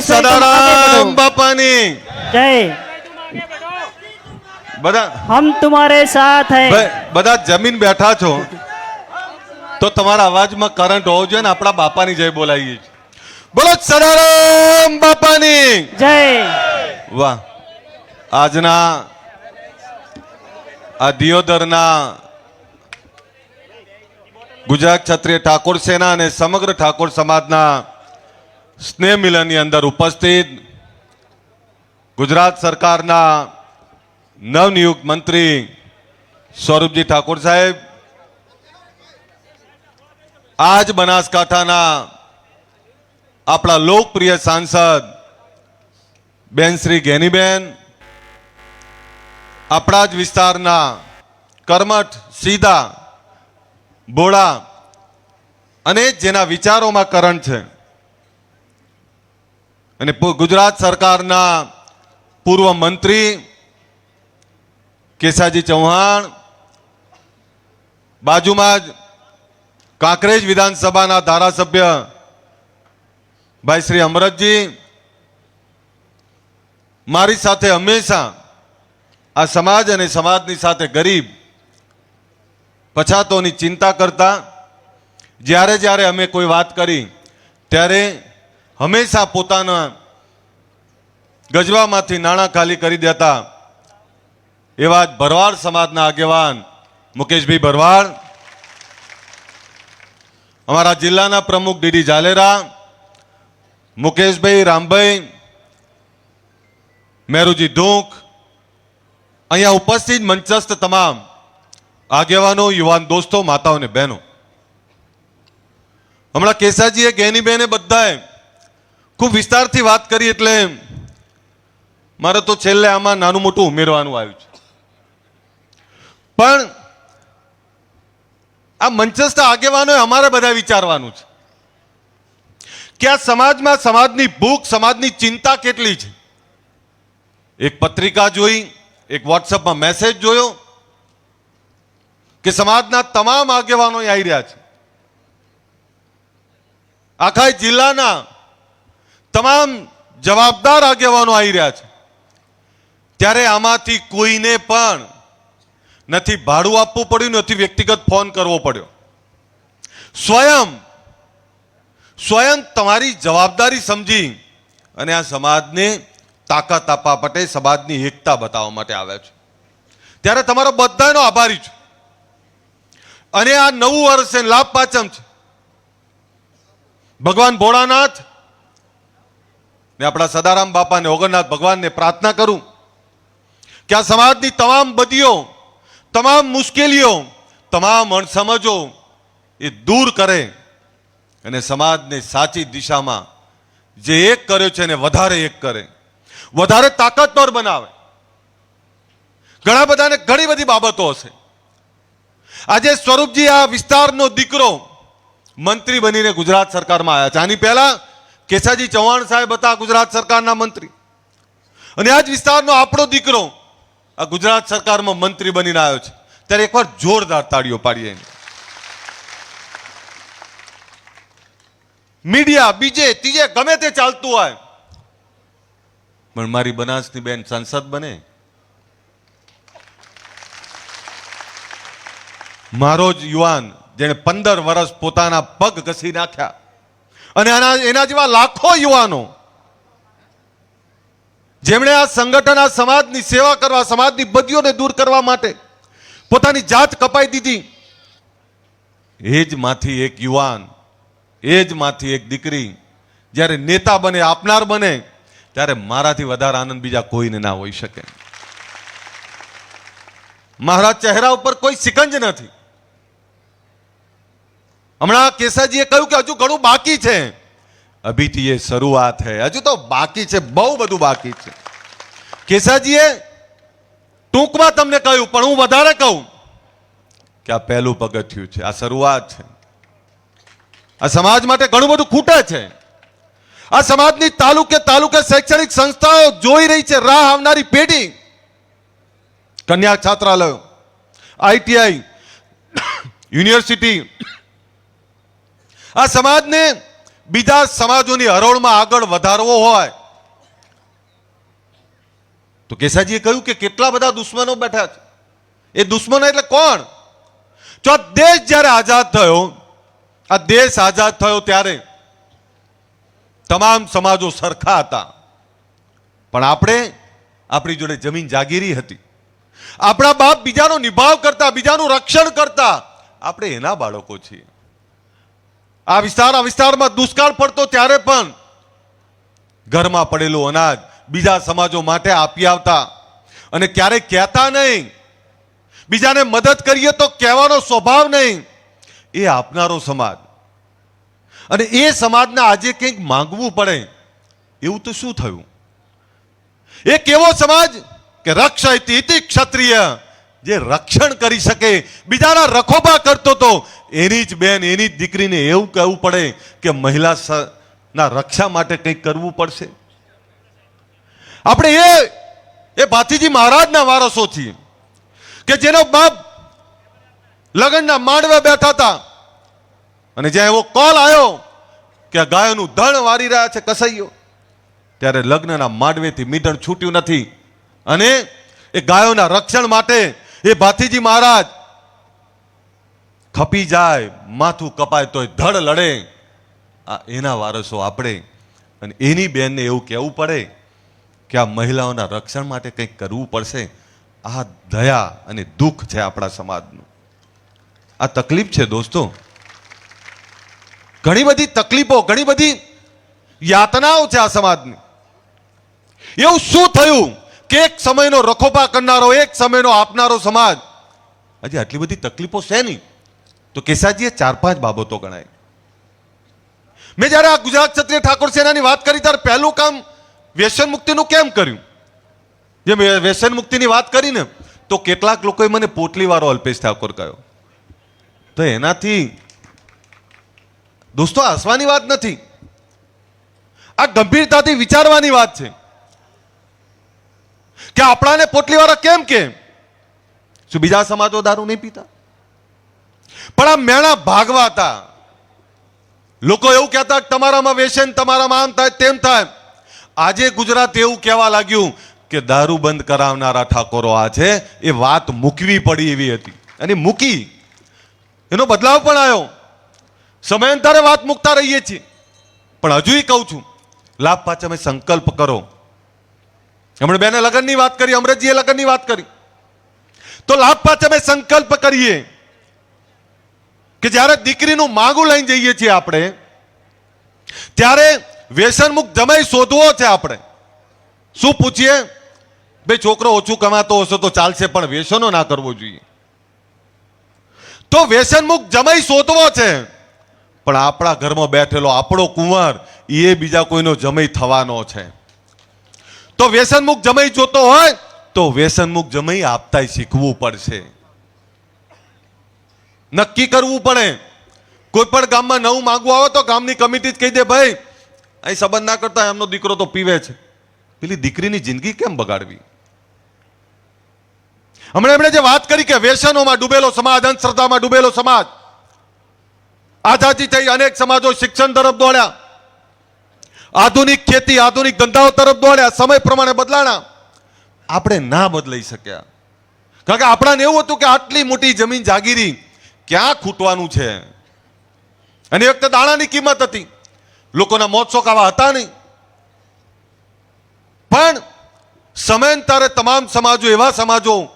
સદારામ બાપાની. જય. બધા હમ તુમારે સાથ હૈ. બધા જમીન બેઠા છો. તો તમારા અવાજમાં કરંટ હોવો જોઈએ ને આપણા બાપાની જય બોલાવીએ છીએ. બોલો સદારામ બાપાની. જય. વાહ. આજના આ દિયોદરના ગુજરાત ક્ષત્રિય ઠાકોર સેના અને સમગ્ર ઠાકોર સમાજના સ્નેહ મિલનની અંદર ઉપસ્થિત ગુજરાત સરકારના નવનિયુક્ત મંત્રી સ્વરૂપજી ઠાકોર સાહેબ, આજ બનાસકાંઠાના આપણા લોકપ્રિય સાંસદ બેન શ્રી ગેનીબેન, આપણા જ વિસ્તારના કર્મઠ, સીધા બોળા અને જેના વિચારોમાં કરંટ છે. અને ગુજરાત સરકારના પૂર્વ મંત્રી કેસાજી ચૌહાણ, બાજુમાં જ કાંકરેજ વિધાનસભાના ધારાસભ્ય ભાઈ શ્રી અમરતજી, મારી સાથે હંમેશા આ સમાજ અને સમાજની સાથે ગરીબ, પછાતોની ચિંતા કરતા, જ્યારે જ્યારે અમે કોઈ વાત કરી, ત્યારે હંમેશા પોતાના ગજવામાંથી નાણાં ખાલી કરી દેતા. એવા જ ભરવાડ સમાજના આગેવાન મુકેશભાઈ ભરવાડ. અમારા જિલ્લાના પ્રમુખ ડીડી ઝાલેરા, મુકેશભાઈ રામભાઈ, મેરુજી ધૂંક અહીંયા ઉપસ્થિત મંચસ્થ તમામ આગેવાનો, યુવાન દોસ્તો, માતાઓ અને બહેનો. હમણાં કેસાજીએ ગેની બહેને બધાએ ખૂબ વિસ્તારથી વાત કરી એટલે મારે તો છેલ્લે આમાં નાનું મોટું ઉમેરવાનું આવ્યું છે. પણ આ મંચસ્થ આગેવાનોએ અમારે બધા વિચારવાનું છે કે આ સમાજમાં સમાજની ભૂખ, સમાજની ચિંતા કેટલી છે? એક પત્રિકા જોઈ, એક વોટ્સઅપમાં મેસેજ જોયો કે સમાજના તમામ આગેવાનો આવી રહ્યા છે. આખા જિલ્લાના તમામ જવાબદાર આગેવાનો આવી રહ્યા છે. ત્યારે આમાંથી કોઈને પણ નથી ભાડું આપવું પડ્યું, નથી વ્યક્તિગત ફોન કરવો પડ્યો. સ્વયં સ્વયં તમારી જવાબદારી સમજી અને આ સમાજને તાકાત આપવા માટે, સમાજની એકતા બતાવવા માટે આવ્યા છે. ત્યારે તમારો બધાનો આભારી છું. અને આ નવું વર્ષ લાભ પાંચમ છે. ભગવાન ભોળાનાથ ને આપણા સદારામ બાપાને, ઓગણનાથ ભગવાનને પ્રાર્થના કરું. કે આ સમાજની તમામ બદીઓ, તમામ મુશ્કેલીઓ, તમામ અણસમજો એ દૂર કરે અને સમાજને સાચી દિશામાં જે એક કર્યો છે એને વધારે એક કરે. વધારે તાકાતવર બનાવે. ઘણા બધાને ઘણી બધી બાબતો હશે. આજે સ્વરૂપજી આ વિસ્તારનો દીકરો મંત્રી બનીને ગુજરાત સરકારમાં આવ્યા છે. આની પહેલા કેસાજી ચૌહાણ સાહેબ હતા ગુજરાત સરકારના મંત્રી. અને આ જ વિસ્તારનો આપણો દીકરો આ ગુજરાત સરકારમાં મંત્રી બનીને આવ્યો છે. ત્યારે એકવાર જોરદાર તાળીઓ પાડીએ. મીડિયા, બીજે, ત્રીજે, ગમે તે ચાલતું હોય. પણ મારી બનાસની બેન સંસદ બને. મારો જ યુવાન, જેણે પંદર વર્ષ પોતાના પગ ઘસી નાખ્યા. અને આના, એના જેવા લાખો યુવાનો જેમણે આ સંગઠન, આ સમાજની સેવા કરવા સમાજની બદીઓને દૂર કરવા માટે પોતાની જાત કપાઈ દીધી. એ જ માંથી એક યુવાન, એ જ માંથી એક દીકરી, જ્યારે નેતા બને, આપનાર બને, ત્યારે મારાથી વધારે આનંદ બીજા કોઈને ના હોઈ શકે. મારા ચહેરા ઉપર કોઈ સિકંજ નથી. હમણાં કેસાજીએ કહ્યું કે હજુ ઘણું બાકી છે. અભી એ શરૂઆત है। હજુ તો બાકી છે બહુ બધું બાકી છે કેસાજીએ ટૂંકમાં તમને કહ્યું પણ હું વધારે કહું કે આ પહેલું પગથિયું છે આ શરૂઆત છે આ સમાજ માટે ઘણું બધું ખૂટે છે આ સમાજની તાલુકે તાલુકે શૈક્ષણિક સંસ્થાઓ જોઈ રહી છે રાહ આવનારી પેઢી કન્યા છાત્રાલયો આઈટીઆઈ યુનિવર્સિટી આ સમાજને બીજા સમાજોની હરોળમાં આગળ વધારવો હોય. તો કેસાજીએ કહ્યું કે કેટલા બધા દુશ્મનો બેઠા છે? એ દુશ્મનો એટલે કોણ? જો આ દેશ જ્યારે આઝાદ થયો, આ દેશ આઝાદ થયો ત્યારે તમામ સમાજો સરખા હતા. પણ આપણે આપણી જોડે જમીન જાગીરી હતી. આપણા બાપ બીજાનો નિભાવ કરતા, બીજાનું રક્ષણ કરતા, આપણે એના બાળકો છીએ. આ વિસ્તાર, આ વિસ્તારમાં દુષ્કાળ પડતો ત્યારે પણ ઘરમાં પડેલું અનાજ બીજા સમાજો માટે આપી આવતા અને ક્યારેય કહેતા નહીં. બીજાને મદદ કરીએ તો કહેવાનો સ્વભાવ નહીં. એ આપનારો સમાજ. અને એ સમાજને આજે કંઈક માંગવું પડે, એવું તો શું થયું? એ કેવો સમાજ કે રક્ષ ક્ષત્રિય, જે રક્ષણ કરી શકે, બીજાના રખોબા કરતો તો એની જ બેન, એની જ દીકરીને એવું કહેવું પડે કે મહિલા ના રક્ષા માટે કંઈક કરવું પડશે. આપણે એ એ ભાતીજી મહારાજના વારસો છીએ કે જેનો બાપ લગ્નના માંડવા બેઠા હતા અને જ્યાં એવો કોલ આવ્યો કે ગાયોનું ધણ વારી રહ્યા છે કસાઈઓ ત્યારે લગ્નના માંડવેથી મીટર છૂટ્યું નથી. અને એ ગાયોના રક્ષણ માટે એ ભાતીજી મહારાજ ખપી જાય, માથું કપાય તોય ધડ લડે. આ એના વારસો આપણે. અને એની બહેનને એવું કહેવું પડે કે આ મહિલાઓના રક્ષણ માટે કંઈક કરવું પડશે. આ દયા અને દુઃખ છે આપણા સમાજનું. આ તકલીફ છે દોસ્તો. ઘણી બધી તકલીફો, ઘણી બધી યાતનાઓ છે આ સમાજની. એવું શું થયું કે એક સમયનો રખોપા કરનારો, એક સમયનો આપનારો સમાજ? હજી આટલી બધી તકલીફો છે નહીં. તો કેસાજીએ ચાર પાંચ બાબતો ગણાય મેં જ્યારે આ ગુજરાત ક્ષત્રિય ઠાકોર સેનાની વાત કરી ત્યારે પહેલું કામ વ્યસન મુક્તિનું કેમ કર્યું? જે વ્યસન મુક્તિની વાત કરી ને તો કેટલાક લોકોએ મને પોટલી વાળો અલ્પેશ ઠાકોર કહ્યો. તો એનાથી દોસ્તો, હસવાની વાત નથી. આ ગંભીરતાથી વિચારવાની વાત છે. કે આપણાને પોટલીવાળા કેમ કે? શું બીજા સમાજો દારૂ નહીં પીતા? પણ આ મેણા ભાગવા હતા લોકો એવું કહેતા, તમારામાં વેસન તમારામાં આમ થાય, તેમ થાય. આજે ગુજરાત એવું કહેવા લાગ્યું કે દારૂ બંધ કરાવનારા ઠાકોરો આ છે એ વાત મૂકવી પડી એવી હતી. અને મૂકી. એનો બદલાવ પણ આવ્યો સમયાંતરે વાત મૂકતા રહીએ છીએ. પણ હજુય કહું છું, લાભ પાછળ સંકલ્પ કરો. હમણાં બેને લગ્નની વાત કરી અમરતજીએ લગ્નની વાત કરી. તો લાભ પાછળ સંકલ્પ કરીએ. કે જ્યારે દીકરીનું માગું લઈને જઈએ છીએ આપણે, ત્યારે વ્યસનમુક્ત જમાઈ શોધવો છે આપણે. શું પૂછીએ? ભાઈ છોકરો ઓછું કમાતો હશે તો ચાલશે, પણ વ્યસનો ના કરવો જોઈએ. તો વ્યસનમુક્ત જમાઈ શોધવો છે. પણ આપણા ઘરમાં બેઠેલો આપણો કુંવર એ બીજા કોઈનો જમઈ થવાનો છે. તો વ્યસનમુક્ત જમઈ જોતો હોય, તો વ્યસનમુક્ત જમઈ આપતાય શીખવું પડશે. નક્કી કરવું પડે. કોઈ પણ ગામમાં નવું માંગવું આવે તો ગામની કમિટી જ કહી દે, ભાઈ, અહીં સંબંધ ના કરતા એમનો દીકરો તો પીવે છે. પેલી દીકરીની જિંદગી કેમ બગાડવી? હમણાં એમણે જે વાત કરી કે વ્યસનોમાં ડૂબેલો સમાજ, અંધશ્રદ્ધામાં ડૂબેલો સમાજ, આઝાદી થઈ અનેક સમાજો શિક્ષણ તરફ દોડ્યા. આધુનિક ખેતી, આધુનિક ધંધાઓ તરફ દોડ્યા, સમય પ્રમાણે બદલાણા. આપણે ના બદલાઈ શક્યા. કારણ કે આપણાને એવું હતું કે આટલી મોટી જમીન જાગીરી ક્યાં ખૂટવાનું છે? અને એ વખતે દાણાની કિંમત હતી. લોકોના મોત શોખ આવા હતા નહીં. પણ સમયાંતરે તમામ સમાજો એવા સમાજો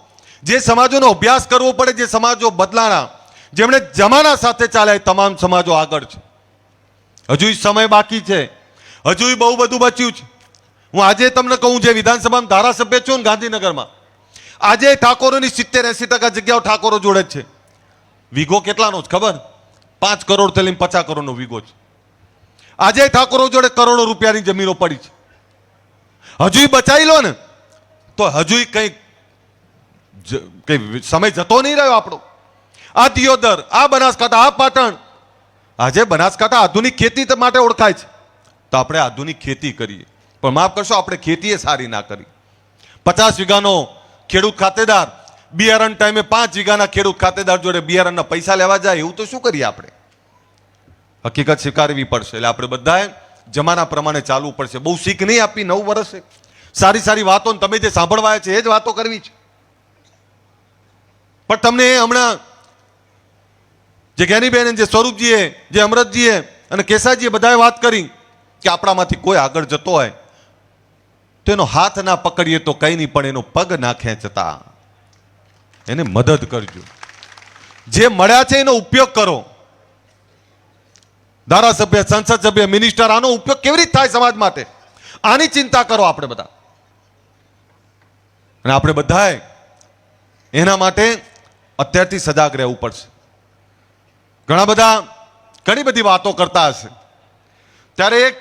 જે સમાજોનો અભ્યાસ કરવો પડે, જે સમાજો બદલાણા, જેમણે જમાના સાથે ચાલ્યા તમામ સમાજો આગળ છે. હજુ સમય બાકી છે. હજુ બહુ બધું બચ્યું છે. હું આજે તમને કહું, જે વિધાનસભામાં ધારાસભ્ય છું ને ગાંધીનગરમાં, આજે ઠાકોરોની સિત્તેર એસી ટકા જગ્યાઓ ઠાકોરો જોડે જ છે. વીઘો કેટલાનો છે ખબર? પાંચ કરોડથી લઈને પચાસ કરોડનો વીઘો છે. આજે ઠાકોરો જોડે કરોડો રૂપિયાની જમીનો પડી છે. હજુય બચાવી લો ને, તો હજુય કંઈક જ- કંઈ સમય જતો નહીં રહ્યો આપણો. આ દિયોદર, આ બનાસકાંઠા, આ પાટણ, આજે બનાસકાંઠા આધુનિક ખેતી માટે ઓળખાય છે. તો આપણે આધુનિક ખેતી કરીએ. પણ માફ કરશો, આપણે ખેતી સારી ના કરી. પચાસ વીઘાનો ખેડૂત ખાતેદાર બિયારણ ટાઈમે પાંચ વીઘાના ખેડૂત ખાતેદાર જોડે બિયારણના પૈસા લેવા જાય, એવું તો શું કરીએ આપણે? હકીકત સ્વીકારવી પડશે. એટલે આપણે બધાએ જમાના પ્રમાણે ચાલવું પડશે. બહુ શીખ નહીં આપી નવ વર્ષે. સારી સારી વાતો તમે જે સાંભળવા છે, એ જ વાતો કરવી છે. પણ તમને હમણાં જે જ્ઞાનીબેન જે સ્વરૂપજીએ, જે અમરતજીએ અને કેસાજીએ બધાએ વાત કરી કે આપણામાંથી કોઈ આગળ જતો હોય, તો એનો હાથ ના પકડીએ તો કંઈ નહીં, પણ એનો પગ ના ખેંચતા. એને મદદ કરજો. જે મળ્યા છે એનો ઉપયોગ કરો. ધારાસભ્ય, સંસદ સભ્ય મિનિસ્ટર આનો ઉપયોગ કેવી રીતે થાય સમાજ માટે? આની ચિંતા કરો આપણે બધા. અને આપણે બધાએ એના માટે અત્યારથી સજાગ રહેવું પડશે. ઘણા બધા ઘણી બધી વાતો કરતા હશે. ત્યારે એક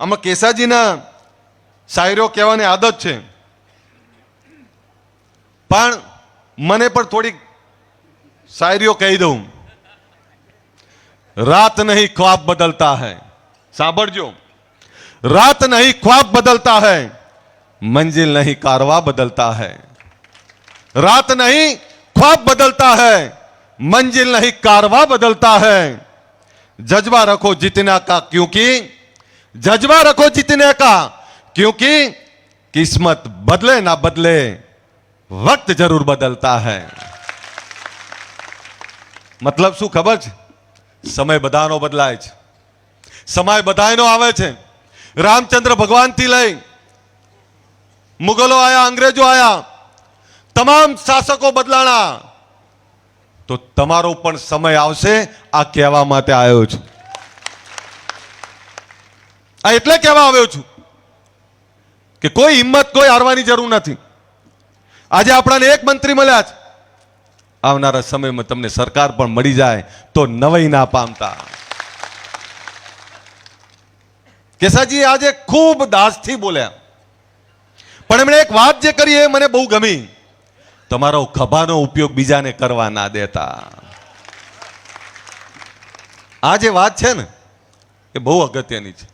આમાં કેસાજીના શાયરો કહેવાની આદત છે. પણ મને પણ થોડીક શાયરીઓ કહી દઉં रात नहीं ख्वाब बदलता है સાંભળજો रात नहीं ख्वाब बदलता है मंजिल नहीं कारवा बदलता है रात नहीं ख्वाब बदलता है मंजिल नहीं कारवा बदलता है जज्बा रखो जीतने का क्योंकि जज्बा रखो जीतने का क्योंकि किस्मत बदले ना बदले વક્ત જરૂર બદલતા હૈ. મતલબ શું ખબર છે? સમય બધાનો બદલાય છે. સમય બધાનો આવે છે. રામચંદ્ર ભગવાનથી લઈ મુગલો આયા, અંગ્રેજો આયા, તમામ શાસકો બદલાણા. તો તમારો પણ સમય આવશે આ કહેવા માટે આવ્યો છું. આ એટલે કહેવા આવ્યો છું કે કોઈ હિંમત કોઈ હારવાની જરૂર નથી. આજે આપણાને એક મંત્રી મળ્યા છે. આવનારા સમયમાં તમને સરકાર પણ મળી જાય તો નવાઈ ના પામતા. કેસાજી આજે ખૂબ દાસથી બોલ્યા. પણ એમણે એક વાત જે કરી એ મને બહુ ગમી. તમારો ખભાનો ઉપયોગ બીજાને કરવા ના દેતા. આ જે વાત છે ને, એ બહુ અગત્યની છે.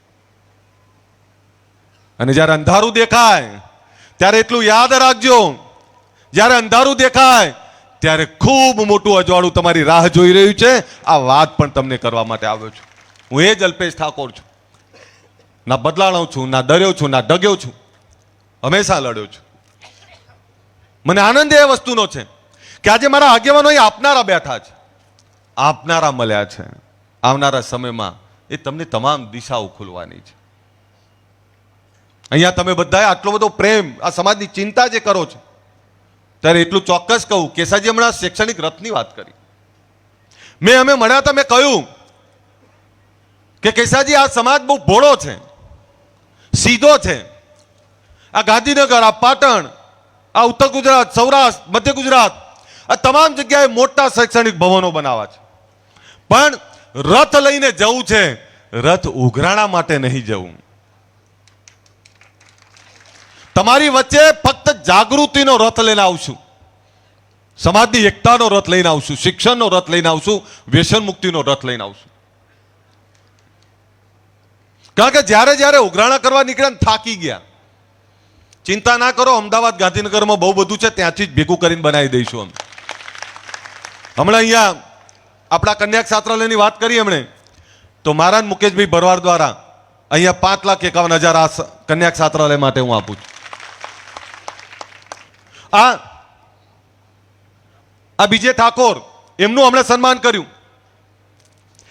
અને જ્યારે અંધારું દેખાય, ત્યારે એટલું યાદ રાખજો. જ્યારે અંધારું દેખાય, ત્યારે ખૂબ મોટું અજવાળું તમારી રાહ જોઈ રહ્યું છે. આ વાત પણ તમને કરવા માટે આવ્યો છું. હું એ જ અલ્પેશ ઠાકોર છું. ના બદલાણો છું, ના ડર્યો છું, ના ડગ્યો છું. હંમેશા લડ્યો છું. મને આનંદ એ વસ્તુનો છે કે આજે મારા આગેવાનો અહીં આપનારા બેઠા છે. આપનારા મળ્યા છે. આવનારા સમયમાં એ તમને તમામ દિશાઓ ખુલવાની છે. અહીંયા તમે બધાએ આટલો બધો પ્રેમ, આ સમાજની ચિંતા જે કરો છો ત્યારે એટલું ચોક્કસ કહું, કેસાજી હમણાં શૈક્ષણિક રથની વાત કરી. મેં અમે મળ્યા હતા, મેં કહ્યું કે કેસાજી, આ સમાજ બહુ ભોળો છે, સીધો છે. આ ગાંધીનગર, આ પાટણ, આ ઉત્તર ગુજરાત, સૌરાષ્ટ્ર, મધ્ય ગુજરાત, આ તમામ જગ્યાએ મોટા શૈક્ષણિક ભવનો બનાવવા છે. પણ રથ લઈને જવું છે, રથ ઉઘરાણા માટે નહીં જવું. તમારી વચ્ચે ફક્ત જાગૃતિનો રથ લઈને આવશું સમાજની એકતાનો રથ લઈને આવશું શિક્ષણનો રથ લઈને આવશું વ્યસન મુક્તિનો રથ લઈને આવશું કારણ કે જ્યારે જ્યારે ઉઘરાણા કરવા નીકળ્યા થાકી ગયા. ચિંતા ના કરો, અમદાવાદ ગાંધીનગરમાં બહુ બધું છે, ત્યાંથી જ ભેગું કરીને બનાવી દઈશું અમે. હમણાં અહીંયા આપણા કન્યા છાત્રાલયની વાત કરી એમણે. તો મહારાજ મુકેશભાઈ ભરવાડ દ્વારા અહીંયા પાંચ લાખ એકાવન હજાર આ કન્યાક છાત્રાલય માટે હું આપું છું. આ આ બીજે ઠાકોર, એમનું હમણાં સન્માન કર્યું.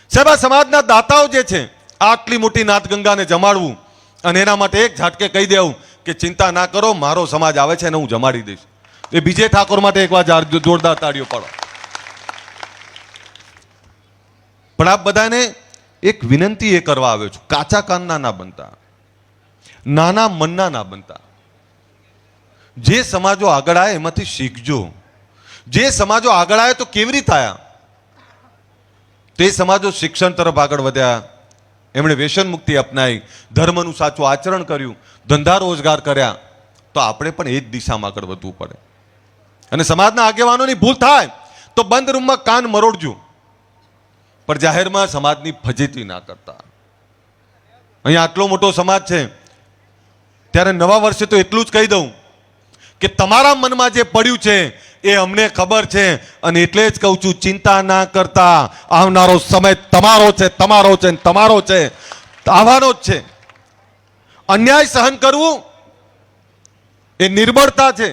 સાહેબ, આ સમાજના દાતાઓ જે છે, આટલી મોટી નાથગંગાને જમાડવું અને એના માટે એક ઝાટકે કહી દેવું કે ચિંતા ના કરો, મારો સમાજ આવે છે ને હું જમાડી દઈશ. એ બીજે ઠાકોર માટે એકવાર જાર- જોરદાર તાળીઓ પાડો. પણ આપ બધાને એક વિનંતી એ કરવા આવ્યો છું. કાચા કાનના ના બનતા. નાના મનના ના બનતા. જે સમાજો આગળ આવે એમાંથી શીખજો. જે સમાજો આગળ આવે તો કેવી રીતે આવ્યા તે સમાજો શિક્ષણ તરફ આગળ વધ્યા. એમણે વ્યસન મુક્તિ અપનાવી ધર્મનું સાચું આચરણ કર્યું, ધંધા રોજગાર કર્યા. તો આપણે પણ એ જ દિશામાં આગળ વધવું પડે. અને સમાજના આગેવાનોની ભૂલ થાય, તો બંધ રૂમમાં કાન મરોડજો. પણ જાહેરમાં સમાજની ફજીતી ના કરતા. અહીંયા આટલો મોટો સમાજ છે. ત્યારે નવા વર્ષે તો એટલું જ કહી દઉં. કે તમારા મનમાં જે પડ્યું છે, એ અમને ખબર છે. અને એટલે જ કહું છું, ચિંતા ના કરતા. આવનારો સમય તમારો છે તમારો છે તમારો છે. આવવાનો જ છે. અન્યાય સહન કરવું એ નિર્બળતા છે.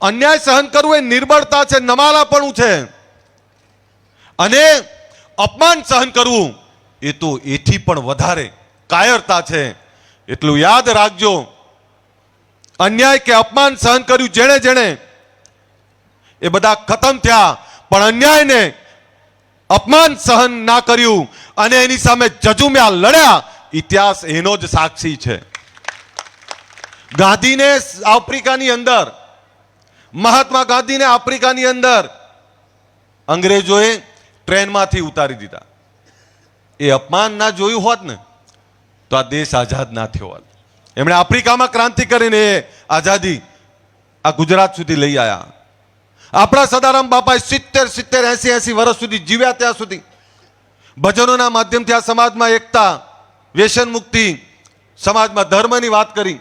અન્યાય સહન કરવું એ નિર્બળતા છે, નમાલાપણું છે. અને અપમાન સહન કરવું એ તો એથી પણ વધારે કાયરતા છે. એટલું યાદ રાખજો. અન્યાય કે અપમાન સહન કર્યું જેણે જેણે, એ બધા ખતમ થયા. પણ અન્યાયને અપમાન સહન ના કર્યું અને એની સામે જજુમ્યા લડ્યા. ઇતિહાસ એનો જ સાક્ષી છે. ગાંધીને આફ્રિકાની અંદર, મહાત્મા ગાંધીને આફ્રિકાની અંદર અંગ્રેજોએ ટ્રેનમાંથી ઉતારી દીધા. એ અપમાન ના જોયું હોત ને, તો આ દેશ આઝાદ ના થયો હોત. એમણે આફ્રિકામાં ક્રાંતિ કરીને એ આઝાદી આ ગુજરાત સુધી લઈ આવ્યા આપણા સદારામ બાપાએ સિત્તેર સિત્તેર, એસી એસી વર્ષ સુધી જીવ્યા ત્યાં સુધી. ભજનોના માધ્યમથી આ સમાજમાં એકતા, વ્યસન મુક્તિ, સમાજમાં ધર્મની વાત કરી.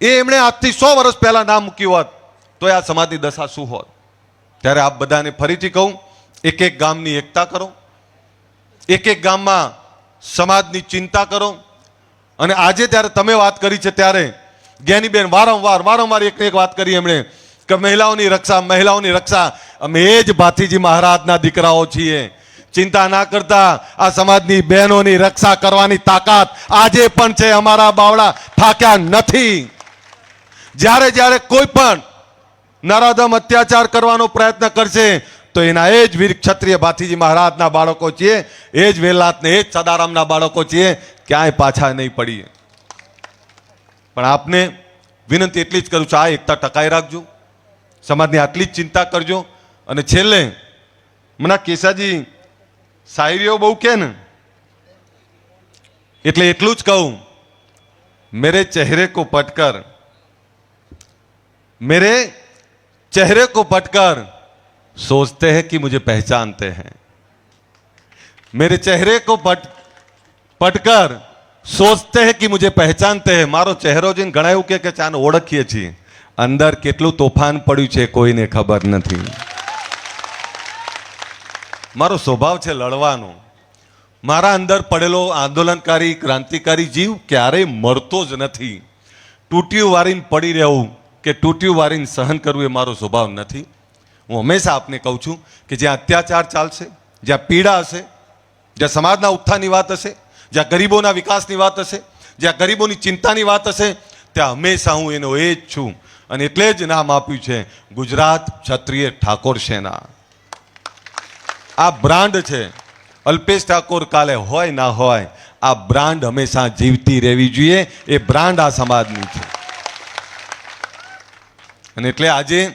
એ એમણે આજથી સો વર્ષ પહેલાં ના મૂક્યું હોત તો આ સમાજની દશા શું હોત? ત્યારે આપ બધાને ફરીથી કહું, એક એક ગામની એકતા કરો. એક એક ગામમાં સમાજની ચિંતા કરો. અને આજે ત્યારે તમે વાત કરી છે ત્યારે જ્ઞાનીબેન, વારંવાર વારંવાર એક એક વાત કરી એમણે કે મહિલાઓની રક્ષા મહિલાઓની રક્ષા. અમે એ જ ભાથીજી મહારાજના દીકરાઓ છીએ. ચિંતા ના કરતા આ સમાજની બહેનોની રક્ષા કરવાની તાકાત આજે પણ છે અમારા બાવળા. થાક્યા નથી. જ્યારે જ્યારે કોઈ પણ નરાધમ અત્યાચાર કરવાનો પ્રયત્ન કરશે તો એના એ જ વીર ક્ષત્રિય ભાથીજી મહારાજના બાળકો છીએ એ જ વેલાતને એ જ સદારામના બાળકો છીએ ક્યાંય પાછા નહીં પડીએ પણ આપને વિનંતી એટલી જ કરું છું આ એકતા ટકાઈ રાખજો સમાજની આટલી જ ચિંતા કરજો અને છેલ્લે મને આ કેસાજી શાયરીઓ બહુ કે ને એટલે એટલું જ કહું મેરે ચહેરે કો પટકર मेरे चेहरे को पटकर सोचते हैं कि मुझे पहचानते हैं मेरे चेहरे को पट पटकर सोचते हैं कि मुझे पहचानते हैं મારો ચહેરો જોઈને ઘણા એવું કહે કે ચાને ઓળખીએ છીએ અંદર કેટલું તોફાન પડ્યું છે કોઈને ખબર નથી મારો સ્વભાવ છે લડવાનો મારા અંદર પડેલો આંદોલનકારી ક્રાંતિકારી જીવ ક્યારેય મરતો જ નથી તૂટ્યું વારીને પડી રહેવું કે તૂટ્યું વારીને સહન કરવું એ મારો સ્વભાવ નથી હું હંમેશા આપને કહું છું કે જ્યાં અત્યાચાર ચાલશે, જ્યાં પીડા હશે, જ્યાં સમાજના ઉત્થાનની વાત હશે, જ્યાં ગરીબોના વિકાસની વાત હશે, જ્યાં ગરીબોની ચિંતાની વાત હશે, ત્યાં હંમેશા હું એનો એ જ છું. અને એટલે જ નામ આપ્યું છે ગુજરાત ક્ષત્રિય ઠાકોર સેના. આ બ્રાન્ડ છે. અલ્પેશ ઠાકોર કાલે હોય ના હોય, આ બ્રાન્ડ હંમેશા જીવતી રહેવી જોઈએ. એ બ્રાન્ડ આ સમાજની છે. અને એટલે આજે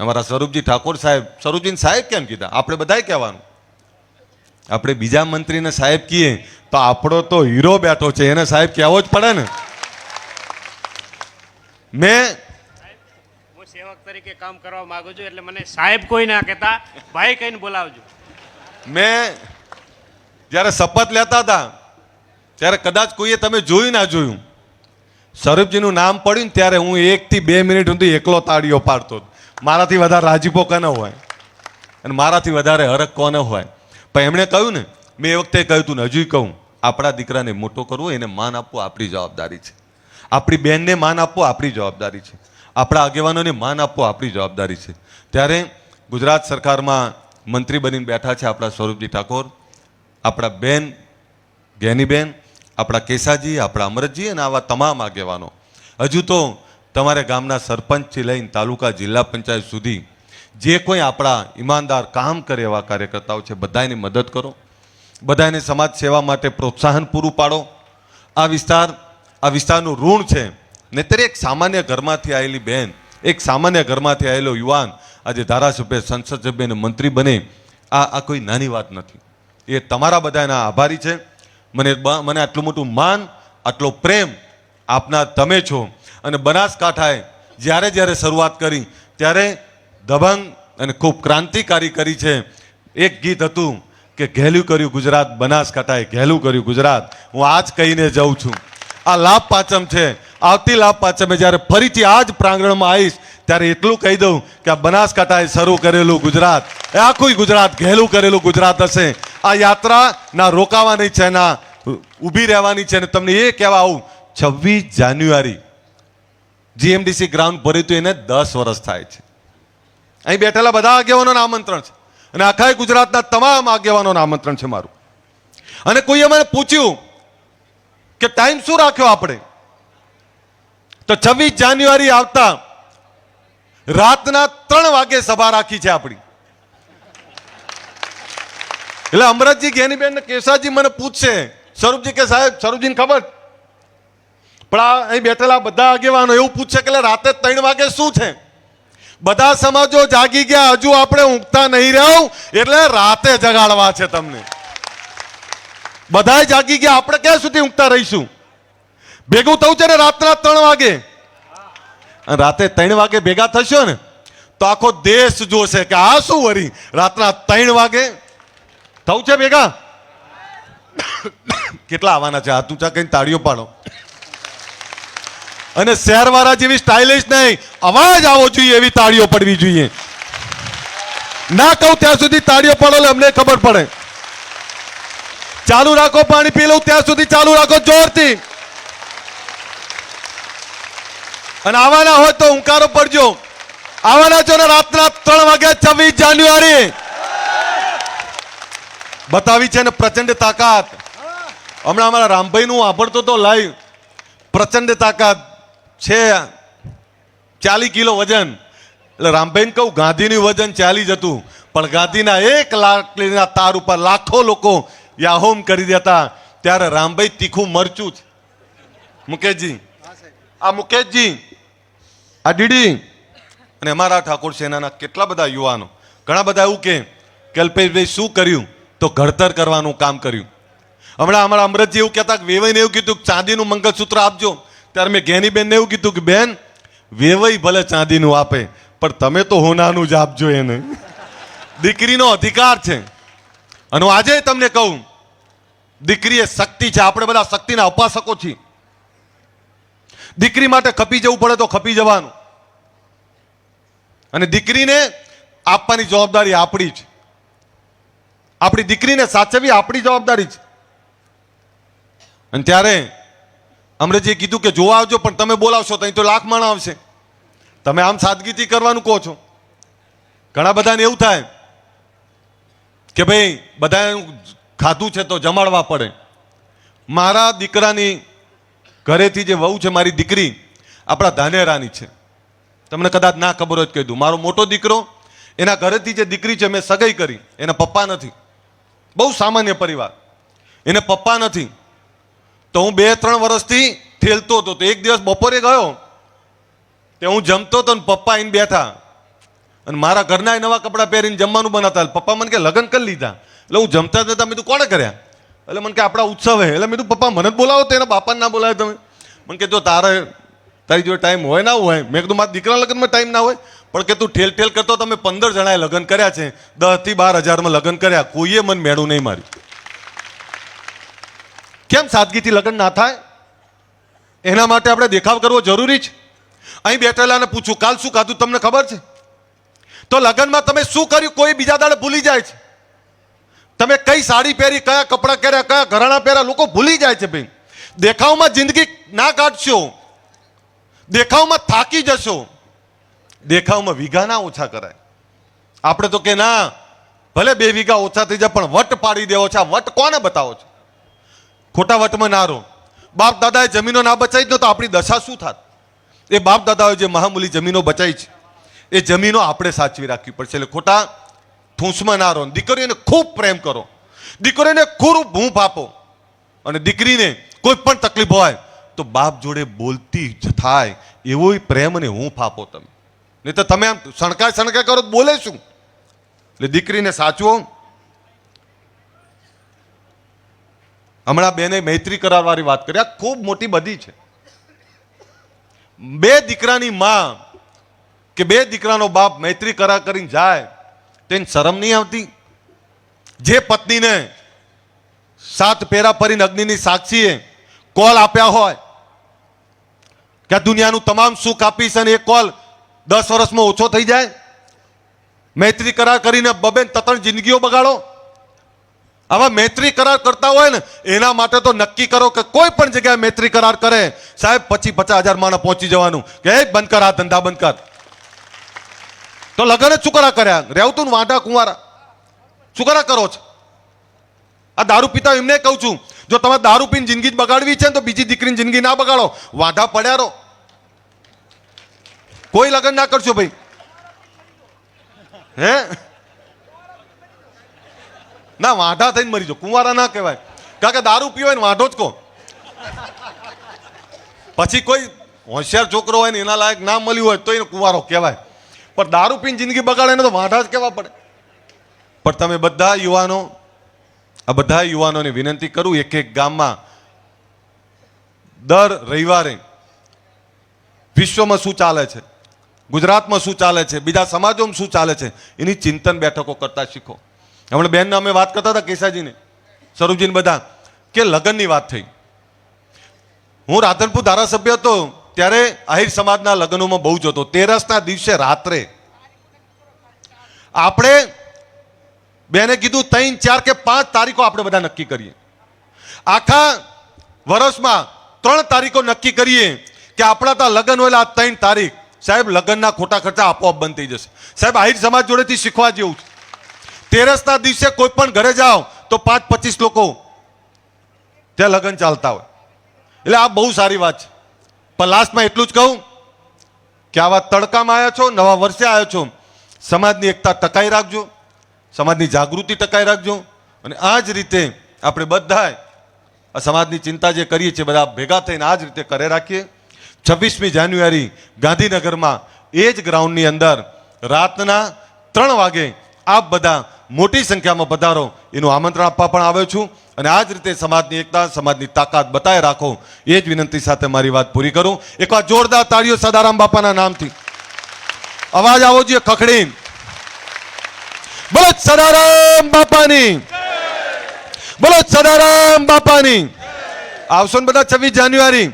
અમારા સ્વરૂપજી ઠાકોર સાહેબ સ્વરૂપજીને સાહેબ કેમ કીધા? આપણે બધાય કહેવાનું. આપણે બીજા મંત્રીને સાહેબ કહીએ તો આપણો તો હીરો બેઠો છે એને સાહેબ કહેવો જ પડે ને. મેં સેવક તરીકે કામ કરવા માંગુ છું એટલે મને સાહેબ કોઈ ના કહેતા ભાઈ કહીને બોલાવજો. મેં જ્યારે શપથ લેતા હતા ત્યારે કદાચ કોઈએ તમે જોયું ના જોયું. સ્વરૂપજીનું નામ પડ્યું ત્યારે હું એકથી બે મિનિટ સુધી એકલો તાળીઓ પાડતો હતો. મારાથી વધારે રાજીપો કોને હોય? અને મારાથી વધારે હરક કોને હોય? પણ એમણે કહ્યું ને, મેં એ વખતે કહ્યું હતું ને, હજુય કહું, આપણા દીકરાને મોટો કરવો, એને માન આપવું આપણી જવાબદારી છે. આપણી બેનને માન આપવું આપણી જવાબદારી છે. આપણા આગેવાનોને માન આપવું આપણી જવાબદારી છે. ત્યારે ગુજરાત સરકારમાં મંત્રી બનીને બેઠા છે આપણા સ્વરૂપજી ઠાકોર, આપણા બેન ગેનીબેન, આપણા કેસાજી, આપણા અમરતજી અને આવા તમામ આગેવાનો. હજુ તો તમારે ગામના સરપંચથી લઈને તાલુકા જિલ્લા પંચાયત સુધી જે કોઈ આપણા ઈમાનદાર કામ કરે એવા કાર્યકર્તાઓ છે બધાની મદદ કરો. બધાને સમાજ સેવા માટે પ્રોત્સાહન પૂરું પાડો. આ વિસ્તાર, આ વિસ્તારનું ઋણ છે નહીતર એક સામાન્ય ઘરમાંથી આવેલી બેન, એક સામાન્ય ઘરમાંથી આવેલો યુવાન આજે ધારાસભ્ય, સંસદ સભ્ય અને મંત્રી બને, આ આ કોઈ નાની વાત નથી. એ તમારા બધાના આભારી છે. મને મને આટલું મોટું માન, આટલો પ્રેમ આપનાર તમે છો. અને બનાસકાંઠાએ જ્યારે જ્યારે શરૂઆત કરી, ત્યારે દબંગ અને ખૂબ ક્રાંતિકારી કરી છે. એક ગીત હતું કે ઘેલું કર્યું ગુજરાત, બનાસકાંઠાએ ઘેલું કર્યું ગુજરાત હું આજ કહીને જાઉં છું. આ લાભ પાંચમ છે. આવતી લાભ પાંચમે જ્યારે ફરીથી આ જ પ્રાંગણમાં આવીશ, ત્યારે એટલું કહી દઉં કે આ બનાસકાંઠાએ શરૂ કરેલું ગુજરાત, એ આખું ગુજરાત ઘેલું કરેલું ગુજરાત હશે. આ યાત્રા ના રોકાવાની છે, ના ઊભી રહેવાની છે ને તમને એ કહેવા આવું, છવ્વીસ જાન્યુઆરી જીએમડીસી ગ્રાઉન્ડ ભર્યું હતું એને દસ વર્ષ થાય છે. અહીં બેઠેલા બધા આગેવાનોને આમંત્રણ છે. અને આખા ગુજરાતના તમામ આગેવાનોને આમંત્રણ છે મારું. અને કોઈએ મને પૂછ્યું કે ટાઈમ શું રાખ્યો આપણે? તો છવ્વીસ જાન્યુઆરી આવતા રાતના ત્રણ વાગે સભા રાખી છે આપણી. એટલે અમરતજી જ્ઞાનીબેન ને કેશાજી મને પૂછશે, સ્વરૂપજી કે સાહેબ, સ્વરૂપજીને ખબર? પણ આ અહીં બેઠેલા બધા આગેવાનો એવું પૂછે કે રાતે ત્રણ વાગે શું છે? બધા સમાજો જાગી ગયા, હજુ આપણે ઊંઘતા નહીં રહ્યો, એટલે રાતે જગાડવા છે તમને. બધા જાગી ગયા, આપણે ક્યાં સુધી ઊંઘતા રહીશું? ભેગું થવું છે ને રાતના ત્રણ વાગે? રાતે ત્રણ વાગે ભેગા થશો ને, તો આખો દેશ જોશે કે આ શું વરી? રાતના ત્રણ વાગે? થવું છે ભેગા? કેટલા આવવાના છે? હાથ ઊંચા કઈ તાળીઓ પાડો. અને શહેરવાળા જેવી સ્ટાઇલિશ નહીં. અવાજ આવો જોઈએ એવી તાળીઓ પડવી જોઈએ. ના કહું ત્યાં સુધી તાળીઓ પડો અમને ખબર પડે. ચાલુ રાખો પાણી પી લઉં ત્યાં સુધી ચાલુ રાખો જોરથી. અને આવવાના હોય તો હુંકારો પડજો. આવવાના છો ને રાતના ત્રણ વાગ્યા છવ્વીસ જાન્યુઆરી. બતાવી છે ને પ્રચંડ તાકાત. હમણાં અમારા રામભાઈ નું વાપરતો તો લાઈવ પ્રચંડ તાકાત. છે. ચાલી કિલો વજન. એટલે રામભાઈ કહું, ગાંધીનું વજન ચાલી જતું પણ ગાંધીના એક લાકડીના તાર ઉપર લાખો લોકો યાહોમ કરી દેતા. ત્યારે રામભાઈ તીખું મરચું છે મુકેશજી. આ મુકેશજી. આ ડીડી. અને અમારા ઠાકોર સેનાના કેટલા બધા યુવાનો. ઘણા બધા એવું કે કલ્પેશભાઈ શું કર્યું? તો ઘડતર કરવાનું કામ કર્યું. હમણાં અમારા અમૃતજી એવું કહેતા કે વેવાઈને એવું કીધું ચાંદીનું મંગળસૂત્ર આપજો. ત્યારે મેં જ્ઞાનીબેનને એવું કીધું કે, બેન, વેવાઈ ભલે ચાંદીનું આપે, પણ તમે તો હોનાનું જ આપજો એને. દીકરીનો અધિકાર છે. અને હું આજે તમને કહું દીકરી એ શક્તિ છે. આપણે બધા શક્તિના ઉપાસકો છીએ. દીકરી માટે ખપી જવું પડે તો ખપી જવાનું. અને દીકરીને આપવાની જવાબદારી આપણી છે આપણી દીકરીને સાચવવી આપણી જવાબદારી છે અને ત્યારે અમરેજીએ કીધું કે જોવા આવજો, પણ તમે બોલાવશો તો અહીં તો લાખ માણા આવશે. તમે આમ સાદગીથી કરવાનું કહો છો. ઘણા બધાને એવું થાય કે ભાઈ, બધાએ ખાધું છે તો જમાડવા પડે. મારા દીકરાની ઘરેથી જે વહુ છે, મારી દીકરી, આપણા ધાનેરાની છે. તમને કદાચ ના ખબર હોય કહી દઉં. મારો મોટો દીકરો, એના ઘરેથી જે દીકરી છે, મેં સગાઈ કરી. એના પપ્પા નથી. બહુ સામાન્ય પરિવાર. એને પપ્પા નથી. તો હું બે ત્રણ વર્ષથી ઠેલતો હતો. તો એક દિવસ બપોરે ગયો તે હું જમતો હતો ને પપ્પા આવીને બેઠા. અને મારા ઘરના નવા કપડાં પહેરીને જમવાનું બનાવતા પપ્પા મને કે, લગ્ન કરી લીધા. એટલે હું જમતા જતા મેં તું કોણે કર્યા? એટલે મને કે, આપણા ઉત્સવ. હે એટલે મેં તું પપ્પા, મને જ બોલાવો તો એના બાપાને ના બોલાવે તમે. મને કે, જો તારે, તારી જોડે ટાઈમ હોય ના હોય. મેં કીધું, મારા દીકરા લગ્નમાં ટાઈમ ના હોય. પણ કે, તું ઠેલ ઠેલ કરતો તમે પંદર જણાએ લગ્ન કર્યા છે. દસથી બાર હજારમાં લગ્ન કર્યા. કોઈએ મને મેળું નહીં માર્યું. કેમ સાદગીથી લગ્ન ના થાય? એના માટે આપણે દેખાવ કરવો જરૂરી છે. અહીં બેઠેલાને પૂછું, કાલ શું ખાધું તમને ખબર છે? તો લગ્નમાં તમે શું કર્યું? કોઈ બીજા દાડે ભૂલી જાય છે. તમે કઈ સાડી પહેરી, કયા કપડાં પહેર્યા, કયા ઘરાણા પહેર્યા, લોકો ભૂલી જાય છે ભાઈ. દેખાવમાં જિંદગી ના કાઢશો. દેખાવમાં થાકી જશો. દેખાવમાં વીઘા ના ઓછા કરાય. આપણે તો કે ના, ભલે બે વીઘા ઓછા થઈ જાય, પણ વટ પાડી દેવો છે. આ વટ કોને બતાવો છો? ખોટા વટમાં ના રહો. બાપ દાદાએ જમીનો ના બચાવી જ તો આપણી દશા શું થાત? એ બાપ દાદાએ જે મહામૂલી જમીનો બચાવી છે, એ જમીનો આપણે સાચવી રાખવી પડશે. એટલે ખોટા ઠૂંસમાં ના રહો દીકરીઓને ખૂબ પ્રેમ કરો. દીકરીને ખૂબ ભૂંફ આપો. અને દીકરીને કોઈ પણ તકલીફ હોય તો બાપ જોડે બોલતી જ થાય. એવો પ્રેમ અને હૂંફ આપો તમે. નહીં તો તમે આમ શણકાય શણકાય કરો બોલે શું? એટલે દીકરીને સાચવો. હમણાં બેને મૈત્રી કરારવાળી વાત કરી. આ ખૂબ મોટી બધી છે. બે દીકરાની માં કે બે દીકરાનો બાપ મૈત્રી કરાર કરીને જાય, તેને શરમ નહીં આવતી. જે પત્નીને સાત પેરા ફરીને અગ્નિની સાક્ષીએ કોલ આપ્યા હોય કે આ દુનિયાનું તમામ સુખ આપીશ અને એ કોલ દસ વર્ષમાં ઓછો થઈ જાય, મૈત્રી કરાર કરીને બબેન તત્રણ જિંદગીઓ બગાડો. આવા મૈત્રી કરાર કરતા હોય ને, એના માટે તો નક્કી કરો કે કોઈ પણ જગ્યાએ મૈત્રી કરાર કરે. સાહેબ પછી પચાસ હજાર માણસ પહોંચી જવાનું. કે બંધ કર, આ ધંધા બંધ કર. તો લગન જ શું કર્યા. રહેવતું વાંઢા કુંવારા. શું કરો છો. આ દારૂ પીતા એમને કહું છું, જો તમે દારૂ પીને જિંદગી જ બગાડવી છે ને, તો બીજી દીકરીની જિંદગી ના બગાડો. વાંઢા પડ્યા રહો. કોઈ લગ્ન ના કરશો ભાઈ. હે? ના, વાંઢા થઈને મરી જાઓ. કુંવારા ના કહેવાય. કારણ કે દારૂ પીવો હોય ને વાંઢો જ કહો. પછી કોઈ હોશિયાર છોકરો હોય ને એના લાયક ના મળ્યું હોય તો એને કુંવારો કહેવાય. પણ દારૂ પીને જિંદગી બગાડે ને તો વાંઢા જ કહેવા પડે. પણ તમે બધા યુવાનો, આ બધા યુવાનોને વિનંતી કરું, એક એક ગામમાં દર રવિવારે વિશ્વમાં શું ચાલે છે? ગુજરાતમાં શું ચાલે છે? બીજા સમાજોમાં શું ચાલે છે? એની ચિંતન બેઠકો કરતા શીખો. હમણાં બેનને અમે વાત કરતા હતા કેસાજીને સ્વરૂપજીને બધા, કે લગ્નની વાત થઈ. હું રાધનપુર ધારાસભ્ય હતો, ત્યારે આહિર સમાજના લગ્નોમાં બહુ જતો તેરસના દિવસે રાત્રે આપણે બેને કીધું ત્રણ, ચાર કે પાંચ તારીખો આપણે બધા નક્કી કરીએ. આખા વર્ષમાં ત્રણ તારીખો નક્કી કરીએ કે આપણા ત્યાં લગ્ન હોય આ ત્રણ તારીખ સાહેબ લગ્નના ખોટા ખર્ચા આપોઆપ બંધ થઈ જશે. સાહેબ, આહિર સમાજ જોડેથી શીખવા જેવું છે. તેરસના દિવસે કોઈ પણ ઘરે જાઓ તો પાંચ પચીસ લોકો ત્યાં લગ્ન ચાલતા હોય. એટલે આ બહુ સારી વાત છે. પણ લાસ્ટમાં એટલું જ કહું કે આવા તડકામાં આવ્યા છો, નવા વર્ષે આવ્યા છો, સમાજની એકતા ટકાઈ રાખજો, સમાજની જાગૃતિ ટકાઈ રાખજો અને આ જ રીતે આપણે બધાએ આ સમાજની ચિંતા જે કરીએ છીએ, બધા ભેગા થઈને આ જ રીતે કરે રાખીએ. છવ્વીસમી જાન્યુઆરી ગાંધીનગરમાં એ જ ગ્રાઉન્ડની અંદર રાતના ત્રણ વાગે આપ બધા મોટી સંખ્યામાં પધારો. એનું આમંત્રણ આપવા પણ આવ્યો છું અને આ જ રીતે સમાજની એકતા, સમાજની તાકાત બતાવી રાખો. એ જ વિનંતી સાથે મારી વાત પૂરી કરું. એકવાર જોરદાર તાળીઓ સદારામ બાપાના નામથી. અવાજ આવો જોઈએ ખખડી. બોલો સદારામ બાપાની. બોલો સદારામ બાપાની. આવશો ને બધા છવ્વીસ જાન્યુઆરી.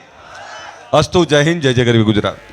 અસ્તુ જય હિન્દ, જય જય ગરવી ગુજરાત.